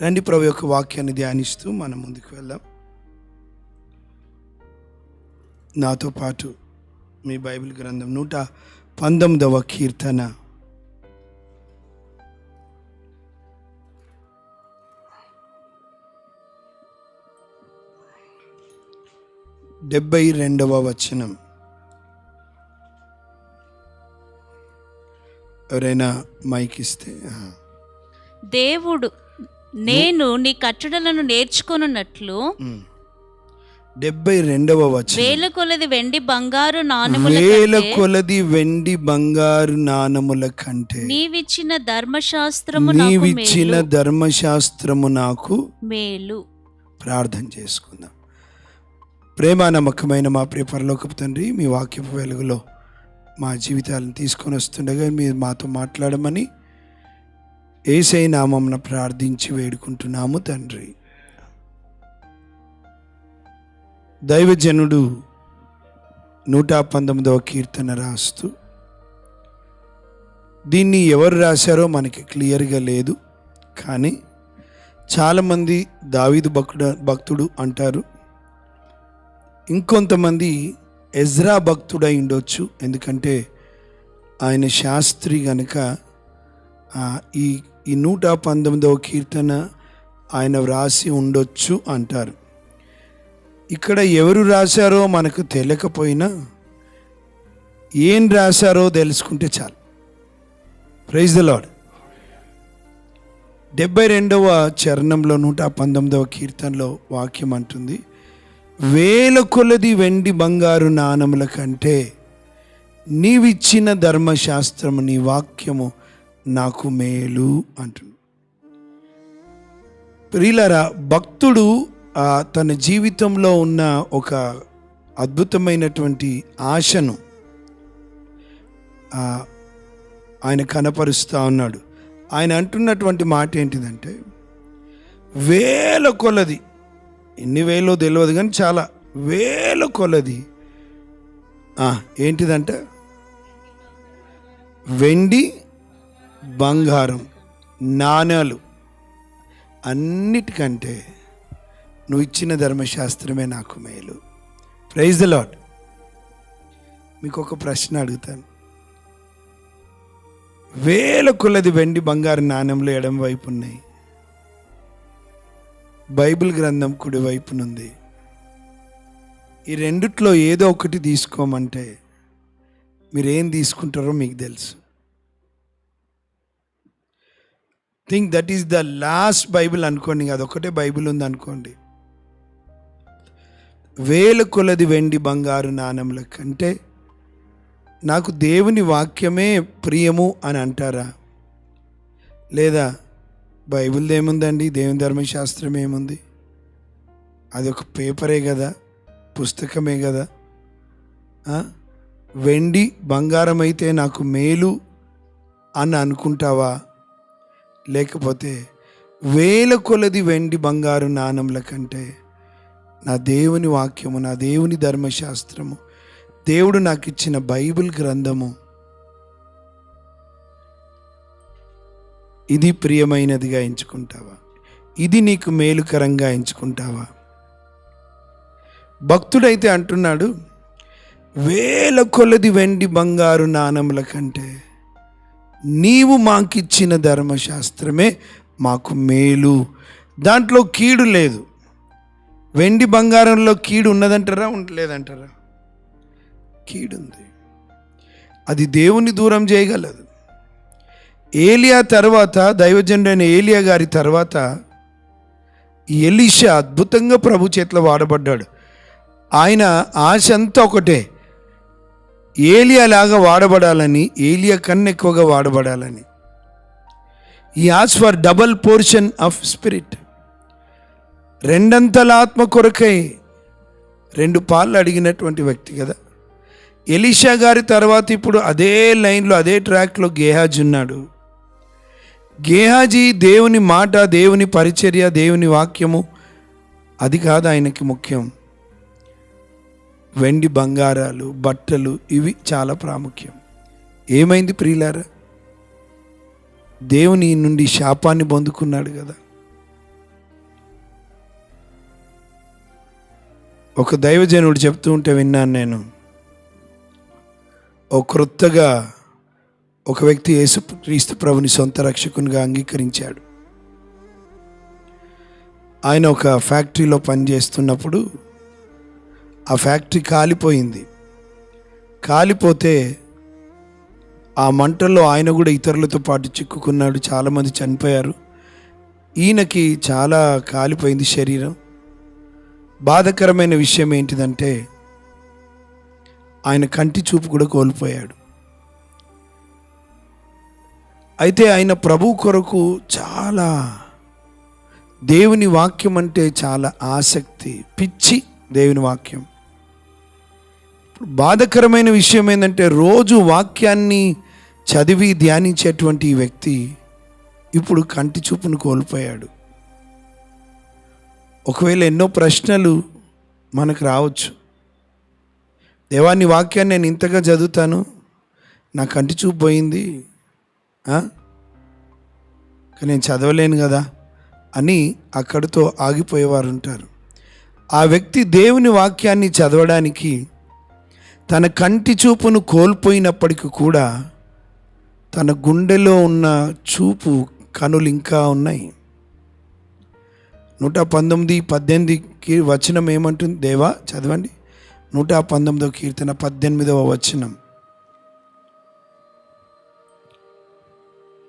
రండి ప్రభు యొక్క వాక్యాన్ని ధ్యానిస్తూ మనం ముందుకు వెళ్దాం. నాతో పాటు మీ బైబిల్ గ్రంథం నూట పంతొమ్మిదవ కీర్తన. డెబ్బై రెండవ వచనం. ఎవరైనా మైక్ ఇస్తే దేవుడు నేను నీ కట్టడలను నేర్చుకొనున్నట్లు డెబ్బై రెండవ వచనం. వేల కొలది వెండి బంగారు నాణెముల వేల కంటే కొలది వెండి బంగారు నాణముల కంటే. నీవిచ్చిన ధర్మశాస్త్రము నాకు నీవిచ్చిన ధర్మశాస్త్రము నాకు మేలు. ప్రార్థన చేసుకుందాం. ప్రేమ నమ్మకమైన మా ప్రియ పరలోకపు తండ్రి మీ వాక్యపు వెలుగులో మా జీవితాలను తీసుకొని వస్తుండగా మీరు మాతో మాట్లాడమని ఏసై నామంన ప్రార్థించి వేడుకుంటున్నాము తండ్రి. దైవజనుడు నూట పంతొమ్మిదవ కీర్తన రాస్తూ దీన్ని ఎవరు రాశారో మనకి క్లియర్గా లేదు కానీ చాలామంది దావీదు భక్తుడు భక్తుడు అంటారు. ఇంకొంతమంది ఎజ్రా భక్తుడై ఉండొచ్చు ఎందుకంటే ఆయన శాస్త్రి గనుక ఈ ఈ నూట పంతొమ్మిదవ కీర్తన ఆయన వ్రాసి ఉండొచ్చు అంటారు. ఇక్కడ ఎవరు రాశారో మనకు తెలియకపోయినా ఏం రాశారో తెలుసుకుంటే చాలు. ప్రైజ్ ద లాడ్ డెబ్బై రెండవ చరణంలో నూట పంతొమ్మిదవ కీర్తనలో వాక్యం అంటుంది వేల కొలది వెండి బంగారు నాణముల కంటే నీవిచ్చిన ధర్మశాస్త్రము నీ వాక్యము నాకు మేలు అంటున్నాడు. ప్రియులరా భక్తుడు ఆ, తన జీవితంలో ఉన్న ఒక అద్భుతమైనటువంటి ఆశను ఆయన కనపరుస్తూ ఉన్నాడు. ఆయన అంటున్నటువంటి మాట ఏంటిదంటే వేల కొలది ఎన్ని వేలో తెలియదు కానీ చాలా వేల కొలది ఏంటిదంటే వెండి బంగారం నాణాలు అన్నిటికంటే నువ్వు ఇచ్చిన ధర్మశాస్త్రమే నాకు మేలు. ప్రైజ్ ద లాడ్ మీకు ఒక ప్రశ్న అడుగుతాను. వేల కొలది వెండి బంగారు నాణ్యంలో ఎడం వైపు ఉన్నాయి. బైబిల్ గ్రంథం కుడి వైపునుంది. ఈ రెండిట్లో ఏదో ఒకటి తీసుకోమంటే మీరు ఏం తీసుకుంటారో మీకు తెలుసు. Think that is the last Bible అనుకోండి అదొక్కటే బైబిల్ ఉంది అనుకోండి. వేల కొలది వెండి బంగారు నాణముల కంటే నాకు దేవుని వాక్యమే ప్రియము అని అంటారా? లేదా బైబిల్ ఏముందండి? దేవుని ధర్మశాస్త్రం ఏముంది? అది ఒక పేపరే కదా పుస్తకమే కదా. వెండి బంగారం అయితే నాకు మేలు అని అనుకుంటావా? లేకపోతే వేల కొలది వెండి బంగారు నాణంల కంటే నా దేవుని వాక్యము నా దేవుని ధర్మశాస్త్రము దేవుడు నాకు ఇచ్చిన బైబిల్ గ్రంథము ఇది ప్రియమైనదిగా ఎంచుకుంటావా ఇది నీకు మేలుకరంగా ఎంచుకుంటావా? భక్తుడైతే అంటున్నాడు వేల కొలది వెండి బంగారు నాణముల కంటే నీవు మాకిచ్చిన ధర్మశాస్త్రమే మాకు మేలు. దాంట్లో కీడు లేదు. వెండి బంగారంలో కీడు ఉన్నదంటారా ఉండలేదంటారా? కీడుంది. అది దేవుని దూరం చేయగలదు. ఏలియా తర్వాత దైవజనుడైన ఏలియా గారి తర్వాత ఎలిషా అద్భుతంగా ప్రభు చేతిలో వాడబడ్డాడు. ఆయన ఆశ అంతా ఒకటే. ఏలియా లాగా వాడబడాలని ఏలియా కన్నా ఎక్కువగా వాడబడాలని. ఈ ask for double portion of spirit రెండంతల ఆత్మ కొరకై రెండు పాలు అడిగినటువంటి వ్యక్తి కదా. ఎలీషా గారి తర్వాత ఇప్పుడు అదే లైన్లో అదే ట్రాక్లో గేహాజ్ ఉన్నాడు. గేహాజీ దేవుని మాట దేవుని పరిచర్య దేవుని వాక్యము అది కాదు ఆయనకి ముఖ్యం. వెండి బంగారాలు బట్టలు ఇవి చాలా ప్రాముఖ్యం. ఏమైంది ప్రియులారా? దేవుని నుండి శాపాన్ని పొందుకున్నాడు కదా. ఒక దైవజనుడు చెప్తూ ఉంటే విన్నాను నేను. ఓ క్రొత్తగా ఒక వ్యక్తి యేసు క్రీస్తు ప్రభుని సొంత రక్షకునిగా అంగీకరించాడు. ఆయన ఒక ఫ్యాక్టరీలో పనిచేస్తున్నప్పుడు ఆ ఫ్యాక్టరీ కాలిపోయింది. కాలిపోతే ఆ మంటల్లో ఆయన కూడా ఇతరులతో పాటు చిక్కుకున్నాడు. చాలామంది చనిపోయారు. ఈయనకి చాలా కాలిపోయింది శరీరం. బాధకరమైన విషయం ఏంటిదంటే ఆయన కంటి చూపు కూడా కోల్పోయాడు. అయితే ఆయన ప్రభు కొరకు చాలా దేవుని వాక్యం అంటే చాలా ఆసక్తి పిచ్చి దేవుని వాక్యం. బాధకరమైన విషయం ఏంటంటే రోజు వాక్యాన్ని చదివి ధ్యానించేటువంటి ఈ వ్యక్తి ఇప్పుడు కంటి చూపును కోల్పోయాడు. ఒకవేళ ఎన్నో ప్రశ్నలు మనకు రావచ్చు. దేవాన్ని వాక్యాన్ని నేను ఇంతగా చదువుతాను నా కంటి చూపు పోయింది కానీ నేను చదవలేను కదా అని అక్కడితో ఆగిపోయేవారు ఉంటారు. ఆ వ్యక్తి దేవుని వాక్యాన్ని చదవడానికి తన కంటి చూపును కోల్పోయినప్పటికీ కూడా తన గుండెలో ఉన్న చూపు కనులు ఇంకా ఉన్నాయి. నూట పంతొమ్మిది పద్దెనిమిదికి వచనం ఏమంటుంది? దేవా చదవండి. నూట పంతొమ్మిదో కీర్తన పద్దెనిమిదవ వచనం.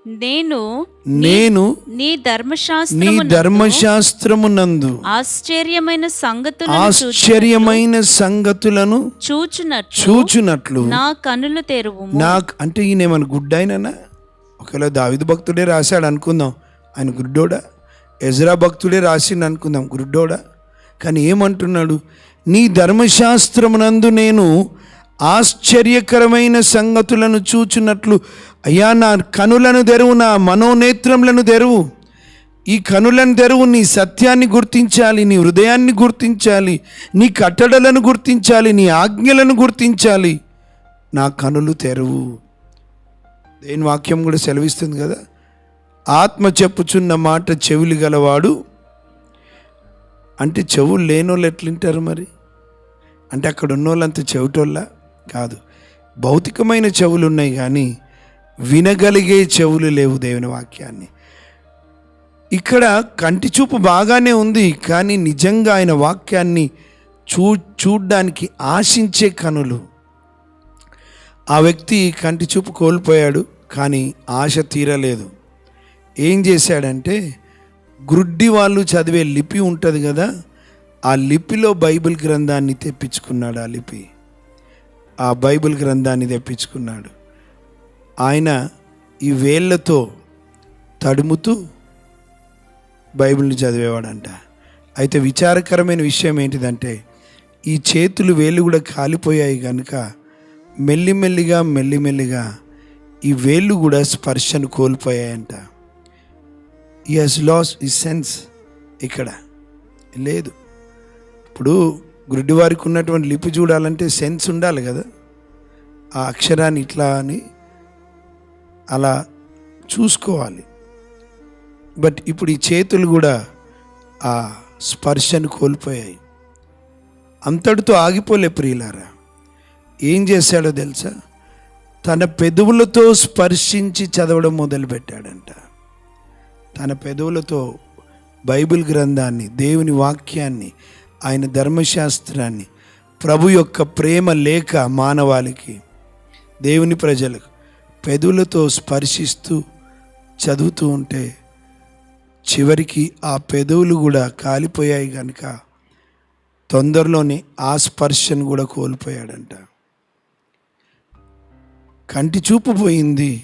నేను నేను నీ నీ ధర్మశాస్త్రము ధర్మశాస్త్రమునందు ఆశ్చర్యమైన సంగతులను ఆశ్చర్యమైన సంగతులను చూచునట్లు చూచునట్లు నా కనులు తెరువుము. నాకు అంటే ఈయన ఏమైనా గుడ్డాయినా ఒకవేళ దావిదు భక్తుడే రాశాడు అనుకుందాం. ఆయన గుడ్డోడా? ఎజ్రా భక్తుడే రాసిండు అనుకుందాం. గుడ్డోడా? కానీ ఏమంటున్నాడు? నీ ధర్మశాస్త్రమునందు నేను ఆశ్చర్యకరమైన సంగతులను చూచున్నట్లు అయ్యా నా కనులను తెరువు నా మనోనేత్రములను తెరువు. ఈ కనులను తెరువు నీ సత్యాన్ని గుర్తించాలి నీ హృదయాన్ని గుర్తించాలి నీ కట్టడలను గుర్తించాలి నీ ఆజ్ఞలను గుర్తించాలి. నా కనులు తెరువు. దేని వాక్యం కూడా సెలవిస్తుంది కదా? ఆత్మ చెప్పుచున్న మాట చెవులు గలవాడు. అంటే చెవులు లేనోళ్ళు ఎట్లుంటారు మరి? అంటే అక్కడ ఉన్నోళ్ళంత చెవిటోళ్ళ? కాదు. భౌతికమైన చెవులు ఉన్నాయి కానీ వినగలిగే చెవులు లేవు దేవుని వాక్యాన్ని. ఇక్కడ కంటి చూపు బాగానే ఉంది కానీ నిజంగా ఆయన వాక్యాన్ని చూ చూడ్డానికి ఆశించే కనులు. ఆ వ్యక్తి కంటి చూపు కోల్పోయాడు కానీ ఆశ తీరలేదు. ఏం చేశాడంటే గ్రుడ్డి వాళ్ళు చదివే లిపి ఉంటుంది కదా ఆ లిపిలో బైబిల్ గ్రంథాన్ని తెప్పించుకున్నాడు ఆ లిపి. ఆ బైబిల్ గ్రంథాన్ని తెప్పించుకున్నాడు. ఆయన ఈ వేళ్ళతో తడుముతూ బైబిల్ని చదివేవాడంట. అయితే విచారకరమైన విషయం ఏంటిదంటే ఈ చేతులు వేళ్ళు కూడా కాలిపోయాయి కనుక మెల్లిమెల్లిగా మెల్లిమెల్లిగా ఈ వేళ్ళు కూడా స్పర్శను కోల్పోయాయంట. ఈ హస్ లాస్ ఈ సెన్స్ ఇక్కడ. లేదు. ఇప్పుడు గుడ్డివారికి ఉన్నటువంటి లిపి చూడాలంటే సెన్స్ ఉండాలి కదా. ఆ అక్షరాన్ని ఇట్లా అని అలా చూసుకోవాలి. బట్ ఇప్పుడు ఈ చేతులు కూడా ఆ స్పర్శను కోల్పోయాయి. అంతటితో ఆగిపోలే ప్రియులారా. ఏం చేశాడో తెలుసా? తన పెదవులతో స్పర్శించి చదవడం మొదలుపెట్టాడంట. తన పెదవులతో బైబిల్ గ్రంథాన్ని దేవుని వాక్యాన్ని ఆయన ధర్మశాస్త్రాన్ని ప్రభు యొక్క ప్రేమ లేక మానవాళికి దేవుని ప్రజలకు పెదులతో స్పర్శిస్తూ చదువుతూ ఉంటే చివరికి ఆ పెదవులు కూడా కాలిపోయాయి కనుక తొందరలోనే ఆ స్పర్శను కూడా కోల్పోయాడంట. కంటి చూపు పోయింది.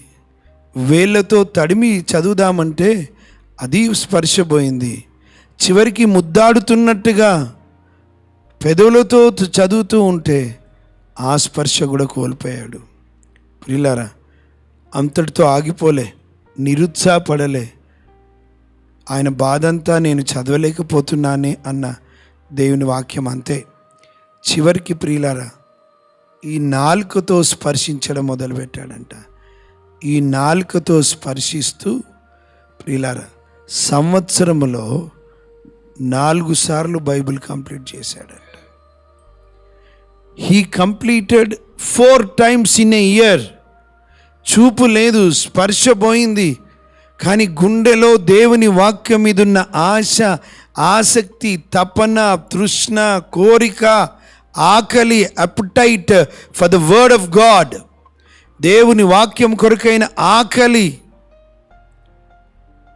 వేళ్ళతో తడిమి చదువుదామంటే అది స్పర్శ పోయింది. చివరికి ముద్దాడుతున్నట్టుగా పెదవులతో చదువుతూ ఉంటే ఆ స్పర్శ కూడా కోల్పోయాడు. ప్రిలారా అంతటితో ఆగిపోలే నిరుత్సాహపడలే. ఆయన బాధంతా నేను చదవలేకపోతున్నానే అన్న దేవుని వాక్యం అంతే. చివరికి ప్రియులారా ఈ నాలుకతో స్పర్శించడం మొదలుపెట్టాడంట. ఈ నాలుకతో స్పర్శిస్తూ ప్రియులారా సంవత్సరములో నాలుగు సార్లు బైబిల్ కంప్లీట్ చేశాడంట. He completed four times in a year చూపు లేదు స్పర్శ పోయింది. కానీ గుండెలో దేవుని వాక్యం మీద ఉన్న ఆశ ఆసక్తి తపన తృష్ణ కోరిక ఆకలి appetite for the word of God దేవుని వాక్యం కొరకైన ఆకలి.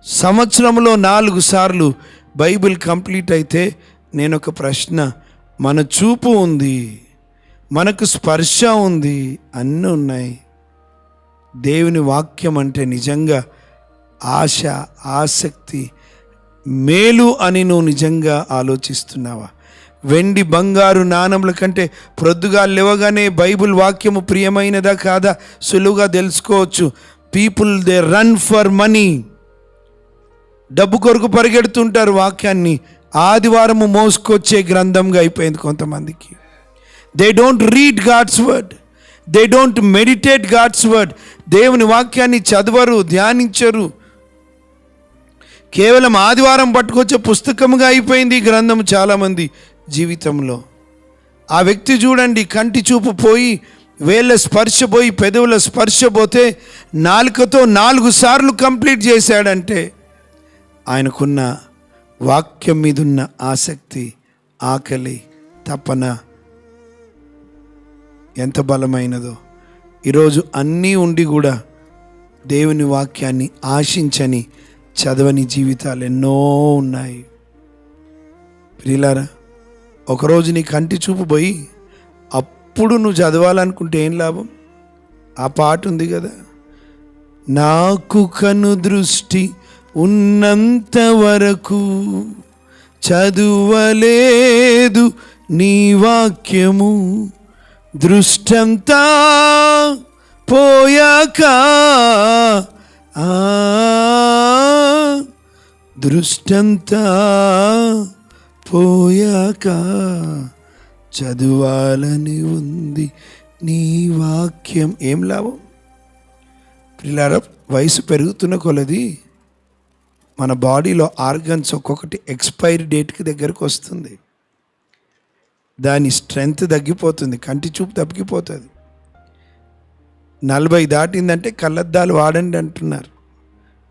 సంవత్సరంలో నాలుగు సార్లు బైబిల్ కంప్లీట్ అయితే నేను ఒక ప్రశ్న మన చూపు ఉంది మనకు స్పర్శ ఉంది అన్నీ ఉన్నాయి దేవుని వాక్యం అంటే నిజంగా ఆశ ఆసక్తి మేలు అని నువ్వు నిజంగా ఆలోచిస్తున్నావా? వెండి బంగారు నాణముల కంటే ప్రొద్దుగా లేవగానే బైబిల్ వాక్యము ప్రియమైనదా కాదా? సులువుగా తెలుసుకోవచ్చు. People they run for money డబ్బు కొరకు పరిగెడుతుంటారు వాక్యాన్ని. ఆదివారము మోసుకొచ్చే గ్రంథంగా అయిపోయింది కొంతమందికి. They don't read God's word they don't meditate God's word దేవుని వాక్యాన్ని చదవరు ధ్యానించరు. కేవలం ఆదివారం పట్టుకొచ్చే పుస్తకముగా అయిపోయింది ఈ గ్రంథం చాలామంది జీవితంలో. ఆ వ్యక్తి చూడండి కంటి చూపు పోయి వేళ్ళ స్పర్శ పోయి పెదవుల స్పర్శ పోతే నాలుకతో నాలుగు సార్లు కంప్లీట్ చేశాడంటే ఆయనకున్న వాక్యం మీదున్న ఆసక్తి ఆకలి తపన ఎంత బలమైనదో. ఈరోజు అన్నీ ఉండి కూడా దేవుని వాక్యాన్ని ఆశించని చదవని జీవితాలు ఎన్నో ఉన్నాయి. ప్రియులారా ఒకరోజు నీ కంటి చూపు పోయి అప్పుడు నువ్వు చదవాలనుకుంటే ఏం లాభం? ఆ పాట ఉంది కదా నాకు కను దృష్టి ఉన్నంత వరకు చదువలేదు నీ వాక్యము. దృష్టంతా పోయాక ఆ దృష్టంతా పోయాక చదవాలని ఉంది నీ వాక్యం. ఏం లాభం? పిల్లల వయసు పెరుగుతున్న కొలది మన బాడీలో ఆర్గన్స్ ఒక్కొక్కటి ఎక్స్పైరీ డేట్కి దగ్గరకు వస్తుంది. దాని స్ట్రెంగ్త్ తగ్గిపోతుంది కంటి చూపు తగ్గిపోతుంది. నలభై దాటిందంటే కళ్ళద్దాలు వాడండి అంటున్నారు.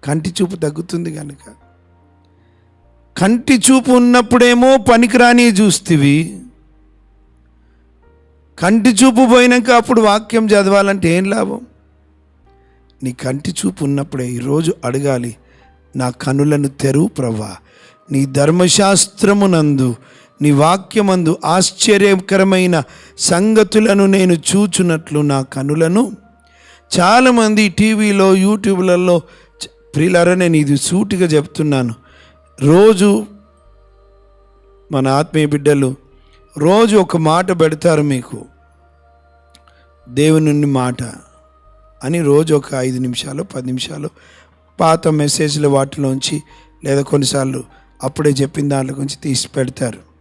కంటి చూపు తగ్గుతుంది కనుక కంటి చూపు ఉన్నప్పుడేమో పనికిరాని చూస్తివి. కంటి చూపు పోయినాక అప్పుడు వాక్యం చదవాలంటే ఏం లాభం? నీ కంటి చూపు ఉన్నప్పుడే ఈరోజు అడగాలి నా కనులను తెరువు ప్రవ్వా. నీ ధర్మశాస్త్రమునందు నీ వాక్యమందు ఆశ్చర్యకరమైన సంగతులను నేను చూచున్నట్లు నా కనులను. చాలామంది టీవీలో యూట్యూబ్లలో చ- ప్రియులారా నేను ఇది సూటిగా చెప్తున్నాను. రోజు మన ఆత్మీయ బిడ్డలు రోజు ఒక మాట పెడతారు మీకు. దేవుని నుండి మాట అని రోజు ఒక ఐదు నిమిషాలు పది నిమిషాలు పాత మెసేజ్లు వాటిలోంచి లేదా కొన్నిసార్లు అప్పుడే చెప్పిన దాంట్లో గురించి తీసి పెడతారు.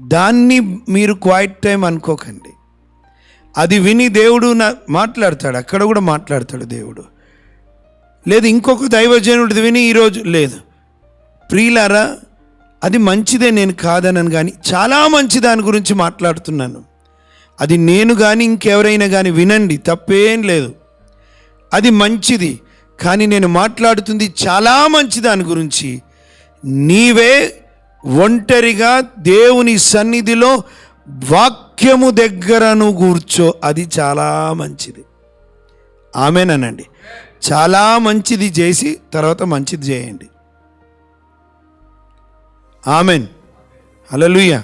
దాన్ని మీరు క్వైట్ టైం అనుకోకండి. అది విని దేవుడు నా మాట్లాడతాడు అక్కడ కూడా మాట్లాడతాడు దేవుడు. లేదు ఇంకొక దైవజనుడిది విని ఈరోజు లేదు. ప్రియులారా అది మంచిదే నేను కాదనను కానీ చాలా మంచి దాని గురించి మాట్లాడుతున్నాను. అది నేను కానీ ఇంకెవరైనా కానీ వినండి తప్పేం లేదు. అది మంచిది కానీ నేను మాట్లాడుతుంది చాలా మంచి దాని గురించి. నీవే ఒంటరిగా దేవుని సన్నిధిలో వాక్యము దగ్గరను కూర్చో అది చాలా మంచిది. ఆమెనండి. చాలా మంచిది చేసి తర్వాత మంచిది చేయండి. ఆమెన్. అలలుయ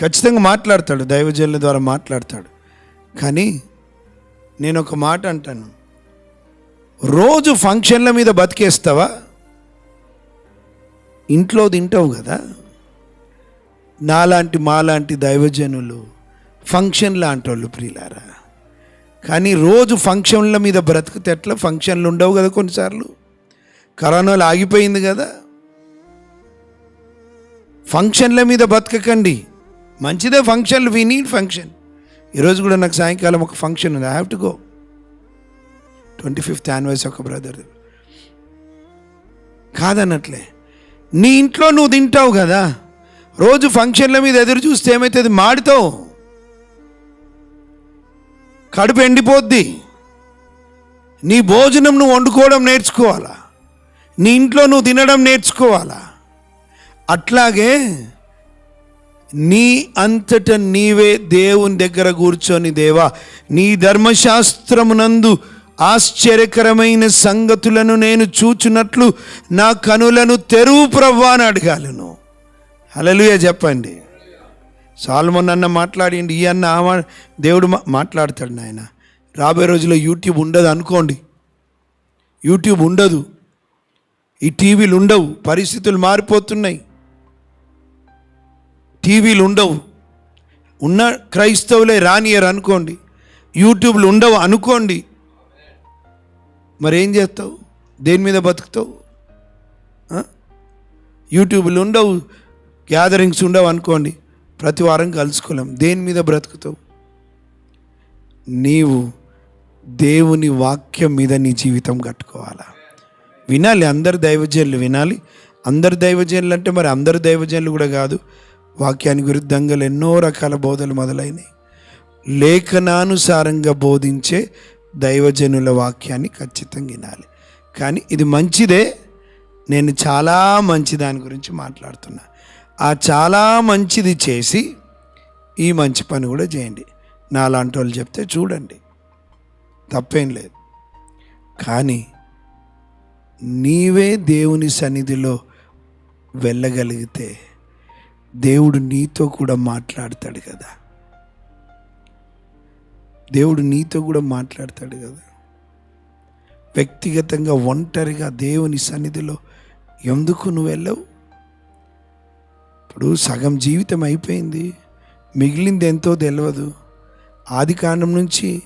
ఖచ్చితంగా మాట్లాడతాడు దైవజనుల ద్వారా మాట్లాడతాడు. కానీ నేను ఒక మాట అంటాను. రోజు ఫంక్షన్ల మీద బతికేస్తావా? ఇంట్లో తింటావు కదా. నాలాంటి మాలాంటి దైవజనులు ఫంక్షన్ లాంటి వాళ్ళు ప్రియులారా. కానీ రోజు ఫంక్షన్ల మీద బ్రతికితే ఎట్లా? ఫంక్షన్లు ఉండవు కదా కొన్నిసార్లు. కరోనాలో ఆగిపోయింది కదా. ఫంక్షన్ల మీద బతకకండి మంచిదే ఫంక్షన్లు వీ నీడ్ ఫంక్షన్ ఈరోజు కూడా నాకు సాయంకాలం ఒక ఫంక్షన్ ఉంది. I have to go twenty fifth anniversary ఒక బ్రదర్ కాదన్నట్లే నీ ఇంట్లో నువ్వు తింటావు కదా. రోజు ఫంక్షన్ల మీద ఎదురు చూస్తే ఏమవుతుంది మాడితావు. కడుపు ఎండిపోద్ది. నీ భోజనం నువ్వు వండుకోవడం నేర్చుకోవాలా? నీ ఇంట్లో నువ్వు తినడం నేర్చుకోవాలా? అట్లాగే నీ అంతట నీవే దేవుని దగ్గర కూర్చొని దేవా నీ ధర్మశాస్త్రమునందు ఆశ్చర్యకరమైన సంగతులను నేను చూచున్నట్లు నా కనులను తెరువు ప్రవ్వా అని అడగాలను. అలలుయ చెప్పండి. సాల్మన్ అన్న మాట్లాడిండి ఈ అన్న ఆ దేవుడు మా- మాట్లాడతాడు నాయన. రాబోయే రోజుల్లో యూట్యూబ్ ఉండదు అనుకోండి. యూట్యూబ్ ఉండదు. ఈ టీవీలు ఉండవు. పరిస్థితులు మారిపోతున్నాయి. టీవీలు ఉండవు. ఉన్న క్రైస్తవులే రానియరు అనుకోండి. యూట్యూబ్లు ఉండవు అనుకోండి. మరి ఏం చేస్తావు? దేని మీద బతుకుతావు? యూట్యూబ్లు ఉండవు గ్యాదరింగ్స్ ఉండవు అనుకోండి. ప్రతి వారం కలుసుకోలేం. దేని మీద బ్రతుకుతావు? నీవు దేవుని వాక్యం మీద నీ జీవితం కట్టుకోవాలా? వినాలి అందరు దైవజనులు వినాలి. అందరు దైవజనులు అంటే మరి అందరు దైవజనులు కూడా కాదు. వాక్యానికి విరుద్ధంగా ఎన్నో రకాల బోధలు మొదలైనవి లేఖనానుసారంగా బోధించే దైవజనుల వాక్యాన్ని ఖచ్చితంగా వినాలి. కానీ ఇది మంచిదే. నేను చాలా మంచి దాని గురించి మాట్లాడుతున్నా. ఆ చాలా మంచిది చేసి ఈ మంచి పని కూడా చేయండి. నాలాంటి వాళ్ళు చెప్తే చూడండి. తప్పేం లేదు. కానీ నీవే దేవుని సన్నిధిలో వెళ్ళగలిగితే దేవుడు నీతో కూడా మాట్లాడతాడు కదా. దేవుడు నీతో కూడా మాట్లాడతాడు కదా. వ్యక్తిగతంగా ఒంటరిగా దేవుని సన్నిధిలో ఎందుకు నువ్వు వెళ్ళవు? ఇప్పుడు సగం జీవితం అయిపోయింది. మిగిలింది ఎంతో తెలియదు ఆది కాండం నుంచి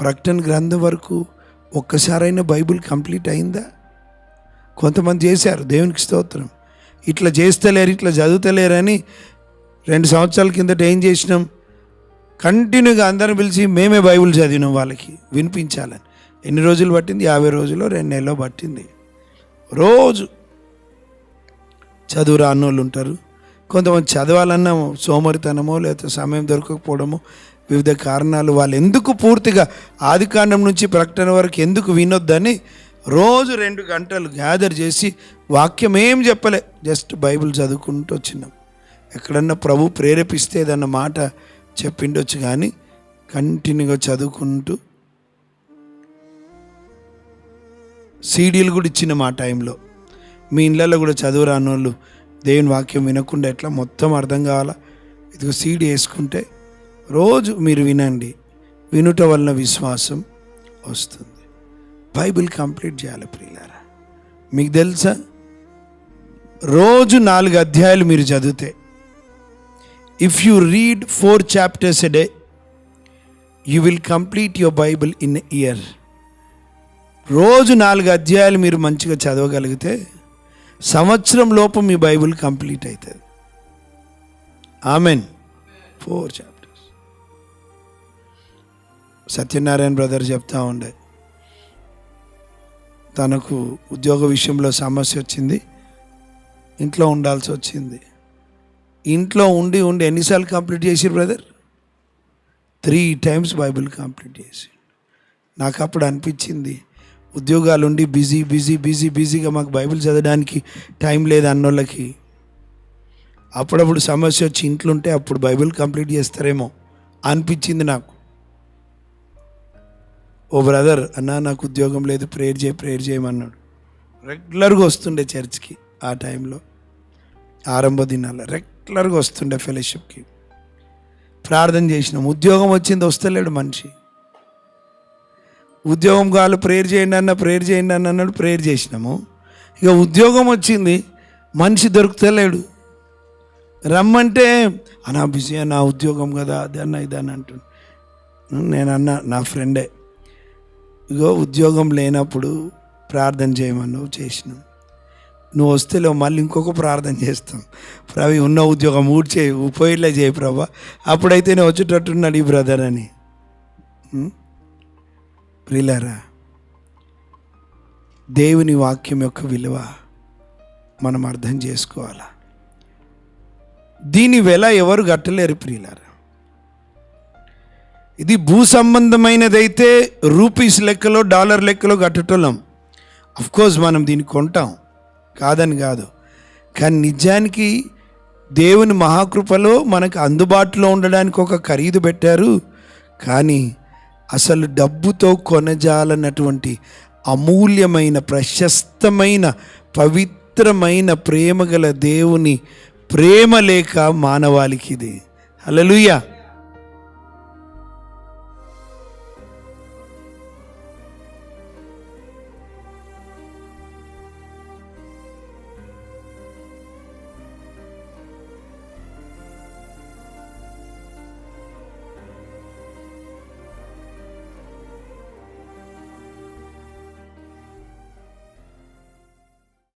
ప్రకటన గ్రంథం వరకు ఒక్కసారైనా బైబిల్ కంప్లీట్ అయిందా? కొంతమంది చేశారు దేవునికి స్తోత్రం. ఇట్లా చేస్తలేరు ఇట్లా చదువుతలేరని రెండు సంవత్సరాల కిందట ఏం చేసినాం? కంటిన్యూగా అందరం పిలిచి మేమే బైబిల్ చదివినాం వాళ్ళకి. వినిపించాలని. ఎన్ని రోజులు పట్టింది? యాభై రోజులు రెండు నెలలో పట్టింది. రోజు చదువు రాని వాళ్ళు ఉంటారు. కొంతమంది చదవాలన్నా సోమరితనమో లేకపోతే సమయం దొరకకపోవడమో వివిధ కారణాలు వాళ్ళు ఎందుకు పూర్తిగా ఆదికాండం నుంచి ప్రకటన వరకు ఎందుకు వినొద్దని రోజు రెండు గంటలు గ్యాదర్ చేసి వాక్యం ఏం చెప్పలే. జస్ట్ బైబిల్ చదువుకుంటూ వచ్చినాం. ఎక్కడన్నా ప్రభు ప్రేరేపిస్తే ఏదన్న మాట చెప్పిండొచ్చు కానీ కంటిన్యూగా చదువుకుంటూ సీడీలు కూడా ఇచ్చిన మా టైంలో. మీ ఇళ్ళల్లో కూడా చదువు రానోళ్ళు దేవుని వాక్యం వినకుండా ఎట్లా మొత్తం అర్థం కావాలా? ఇదిగో సీడీ వేసుకుంటే రోజు మీరు వినండి. వినుట వలన విశ్వాసం వస్తుంది. బైబిల్ కంప్లీట్ చేయాలి ప్రియులారా. మీకు తెలుసా? రోజు నాలుగు అధ్యాయాలు మీరు చదివితే if you read four chapters a day you will complete your Bible in year రోజు నాలుగు అధ్యాయాలు మీరు మంచిగా చదవగలిగితే సంవత్సరం లోపు మీ బైబిల్ కంప్లీట్ అవుతుంది. Amen four chapters Satyanarayana brother చెప్తా ఉండే తనకు ఉద్యోగ విషయంలో సమస్య వచ్చింది ఇంట్లో ఉండాల్సి వచ్చింది. ఇంట్లో ఉండి ఉండి ఎన్నిసార్లు కంప్లీట్ చేసిరు brother? Three times Bible complete చేసి నాకు అప్పుడు అనిపించింది ఉద్యోగాలు ఉండి బిజీ బిజీ బిజీ బిజీగా మాకు బైబిల్ చదవడానికి టైం లేదు అన్నోళ్ళకి. అప్పుడప్పుడు సమస్య వచ్చి ఇంట్లో ఉంటే అప్పుడు బైబిల్ కంప్లీట్ చేస్తారేమో అనిపించింది నాకు. ఓ బ్రదర్ అన్నా నాకు ఉద్యోగం లేదు ప్రేయర్ చేయి ప్రేయర్ చేయమన్నాడు రెగ్యులర్గా వస్తుండే చర్చ్కి ఆ టైంలో ఆరంభ దినాల రెగ్యులర్గా వస్తుండే ఫెలోషిప్కి. ప్రార్థన చేసినాం. ఉద్యోగం వచ్చింది వస్తలేడు మనిషి. ఉద్యోగం కాదు ప్రేయర్ చేయండి అన్న ప్రేయర్ చేయండి అన్న అన్నాడు ప్రేయర్ చేసినాము. ఇక ఉద్యోగం వచ్చింది మనిషి దొరుకుతలేడు. రమ్మంటే అనా బిజీ నా ఉద్యోగం కదా అది అన్న ఇది అని అంటుండు. నేను అన్న నా ఫ్రెండే. ఇగో ఉద్యోగం లేనప్పుడు ప్రార్థన చేయమన్నావు చేసినాం. నువ్వు వస్తే లేవు మళ్ళీ ఇంకొక ప్రార్థన చేస్తాం. ప్రభు ఉన్న ఉద్యోగం ఊడి చేయి చేయి ప్రభా. అప్పుడైతేనే వచ్చేటట్టున్నాడు ఈ బ్రదర్ అని. ఉం? దేవుని వాక్యం యొక్క విలువ మనం అర్థం చేసుకోవాలా? దీని వెల ఎవరు కట్టలేరు ప్రియులారా? ఇది భూ సంబంధమైనదైతే రూపీస్ లెక్కలో డాలర్ లెక్కలో కట్టటోళ్ళం. కోర్స్ మనం దీన్ని కొంటాం. కాదని కాదు. కానీ నిజానికి దేవుని మహాకృపలో మనకు అందుబాటులో ఉండడానికి ఒక ఖరీదు పెట్టారు. కానీ అసలు డబ్బుతో కొనజాలన్నటువంటి అమూల్యమైన ప్రశస్తమైన పవిత్రమైన ప్రేమ గల దేవుని ప్రేమ లేక మానవాళికిది. ఇది